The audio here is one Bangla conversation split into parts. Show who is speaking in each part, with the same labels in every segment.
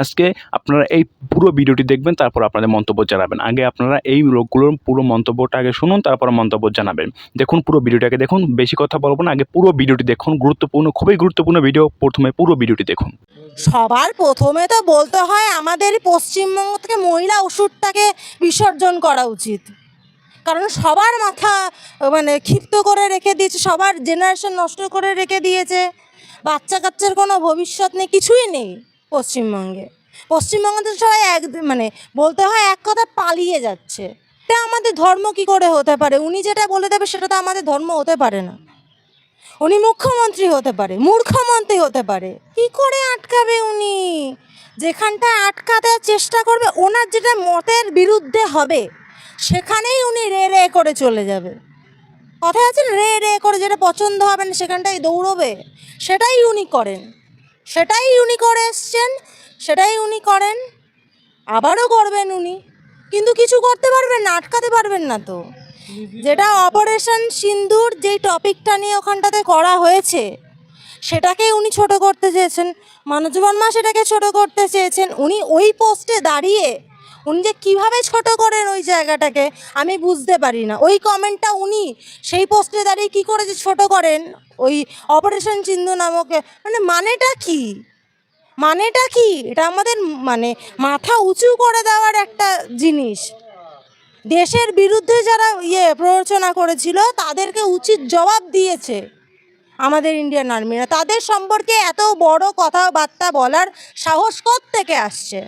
Speaker 1: আজকে আপনারা এই পুরো ভিডিওটি দেখবেন, তারপর আপনাদের মন্তব্য জানাবেন। আগে আপনারা এই রোগগুলোর পুরো মন্তব্যটা আগে শুনুন, তারপর মন্তব্য জানাবেন। দেখুন পুরো ভিডিওটাকে দেখুন, বেশি কথা বলব না, আগে পুরো ভিডিওটি দেখুন, গুরুত্বপূর্ণ, খুবই গুরুত্বপূর্ণ ভিডিও, প্রথমে পুরো ভিডিওটি দেখুন।
Speaker 2: সবার প্রথমে তো বলতে হয় আমাদের পশ্চিমবঙ্গ থেকে মহিলা ওষুধটাকে বিসর্জন করা উচিত। কারণ সবার মাথা মানে ক্ষিপ্ত করে রেখে দিয়েছে, সবার জেনারেশন নষ্ট করে রেখে দিয়েছে। বাচ্চা কাচ্চার কোনো ভবিষ্যৎ নেই, কিছুই নেই। পশ্চিমবঙ্গে। পশ্চিমবঙ্গে তো সবাই এক মানে বলতে হয় এক কথা পালিয়ে যাচ্ছে। এটা আমাদের ধর্ম কি করে হতে পারে? উনি যেটা বলে দেবে সেটা তো আমাদের ধর্ম হতে পারে না। উনি মুখ্যমন্ত্রী হতে পারে, মূর্খমন্ত্রী হতে পারে। কি করে আটকাবে উনি? যেখানটা আটকাতে চেষ্টা করবে, ওনার যেটা মতের বিরুদ্ধে হবে, সেখানেই উনি রে রে করে চলে যাবে। কথা আছে রে রে করে যেটা পছন্দ হবে না সেখানটাই দৌড়বে? সেটাই উনি করেন। সেটাই উনি করে এসছেন, সেটাই উনি করেন। আবারও করবেন উনি। কিন্তু কিছু করতে পারবেন না, আটকাতে পারবেন না তো। যেটা অপারেশন সিন্দুর, যেই টপিকটা নিয়ে ওখানটাতে করা হয়েছে, সেটাকে উনি ছোট করতে চেয়েছেন। মানুষ বর্মা সেটাকে ছোট করতে চেয়েছেন। উনি ওই পোস্টে দাঁড়িয়ে উনি যে কীভাবে ছোট করেন ওই জায়গাটাকে, আমি বুঝতে পারি না। ওই কমেন্টটা উনি সেই পোস্টে দাঁড়িয়ে কী করে যে ছোট করেন? ওই অপারেশন সিন্ধু নামক মানে মানেটা কী? মানেটা কি? এটা আমাদের মানে মাথা উঁচু করে দেওয়ার একটা জিনিস। দেশের বিরুদ্ধে যারা ইয়ে প্ররোচনা করেছিল, তাদেরকে উচিত জবাব দিয়েছে আমাদের ইন্ডিয়ান আর্মিরা তাদের সম্পর্কে এত বড় কথাবার্তা বলার সাহস থেকে আসছে?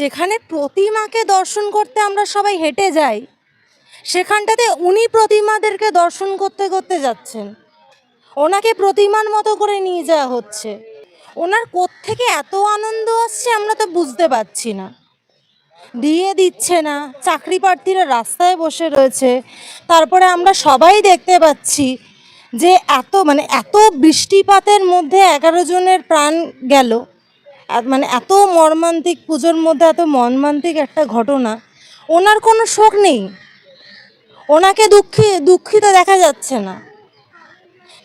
Speaker 2: যেখানে প্রতিমাকে দর্শন করতে আমরা সবাই হেঁটে যাই, সেখানটাতে উনি প্রতিমাদেরকে দর্শন করতে করতে যাচ্ছেন। ওনাকে প্রতিমার মতো করে নিয়ে যাওয়া হচ্ছে। ওনার কোত্থেকে এত আনন্দ আসছে আমরা তো বুঝতে পারছি না। দিয়ে দিচ্ছে না, চাকরি প্রার্থীরা রাস্তায় বসে রয়েছে। তারপরে আমরা সবাই দেখতে পাচ্ছি যে এত মানে এত বৃষ্টিপাতের মধ্যে এগারো জনের প্রাণ গেল। মানে এত মর্মান্তিক পুজোর মধ্যে, এত মর্মান্তিক একটা ঘটনা, ওনার কোনো শোক নেই। ওনাকে দুঃখী, দুঃখিত দেখা যাচ্ছে না।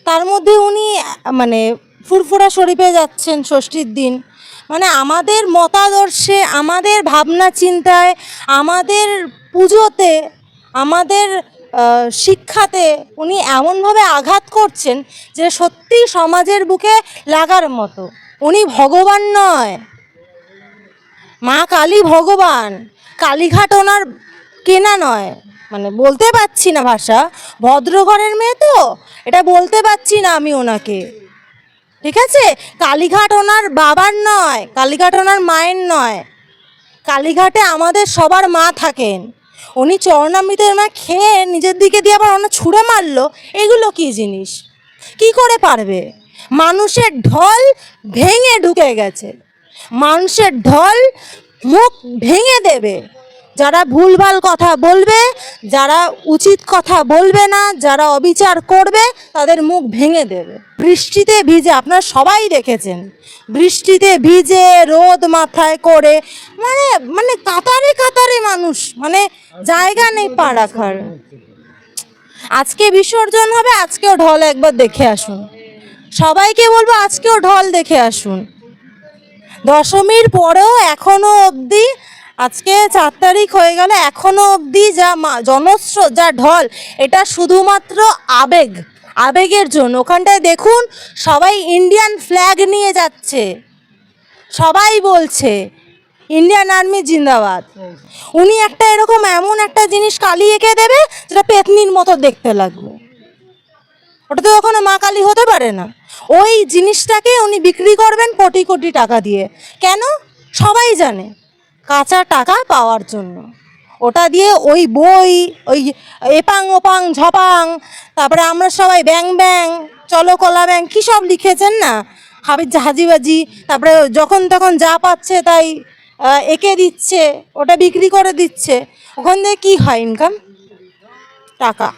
Speaker 2: তার মধ্যে উনি মানে ফুরফুরা শরীফে যাচ্ছেন ষষ্ঠীর দিন। মানে আমাদের মতাদর্শে, আমাদের ভাবনা চিন্তায়, আমাদের পুজোতে, আমাদের শিক্ষাতে উনি এমনভাবে আঘাত করছেন যে সত্যি সমাজের বুকে লাগার মতো। উনি ভগবান নয়। মা কালী ভগবান। কালীঘাট ওনার কেনা নয়। মানে বলতে পারছি না ভাষা। ভদ্রঘরের মেয়ে তো। এটা বলতে পারছি না আমি ওনাকে। ঠিক আছে? কালীঘাট ওনার বাবার নয়। কালীঘাট ওনার মায়ের নয়। কালীঘাটে আমাদের সবার মা থাকেন। উনি চরণামৃতের মা খেয়ে নিজের দিকে দিয়ে আবার ওনার ছুঁড়ে মারলো। এগুলো কি জিনিস? কি করে পারবে? মানুষের ঢল ভেঙে ঢুকে গেছে। মানুষের ঢল মুখ ভেঙে দেবে। যারা ভুলভাল কথা বলবে, যারা উচিত কথা বলবে না, যারা অবিচার করবে, তাদের মুখ ভেঙে দেবে। বৃষ্টিতে ভিজে, আপনারা সবাই দেখেছেন, বৃষ্টিতে ভিজে, রোদ মাথায় করে মানে মানে কাতারে কাতারে মানুষ মানে জায়গা নেই পা রাখার। আজকে বিসর্জন হবে, আজকেও ঢল একবার দেখে আসুন। সবাইকে বলব আজকেও ঢল দেখে আসুন। দশমীর পরেও এখনও অবধি, আজকে চার তারিখ হয়ে গেল, এখনও অবধি যা জনস্রোত যা ঢল, এটা শুধুমাত্র আবেগ, আবেগের জন্য। ওখানটায় দেখুন, সবাই ইন্ডিয়ান ফ্ল্যাগ নিয়ে যাচ্ছে। সবাই বলছে ইন্ডিয়ান আর্মি জিন্দাবাদ। উনি একটা এরকম এমন একটা জিনিস কালি এঁকে দেবে, যেটা পেতনির মতো দেখতে লাগবে। ওটা তো ওখানে মা কালী হতে পারে না। ওই জিনিসটাকে উনি বিক্রি করবেন কোটি কোটি টাকা দিয়ে। কেন? সবাই জানে কাঁচা টাকা পাওয়ার জন্য। ওটা দিয়ে ওই বই, ওই এপাং ওপাং ঝপাং, তারপরে আমরা সবাই ব্যাং ব্যাং, চলো কলা ব্যাং, কী সব লিখেছেন না? হাবিজ জাহাজিবাজি, তারপরে যখন তখন যা পাচ্ছে তাই এঁকে দিচ্ছে, ওটা বিক্রি করে দিচ্ছে। ওখান থেকে কী হয় ইনকাম টাকা।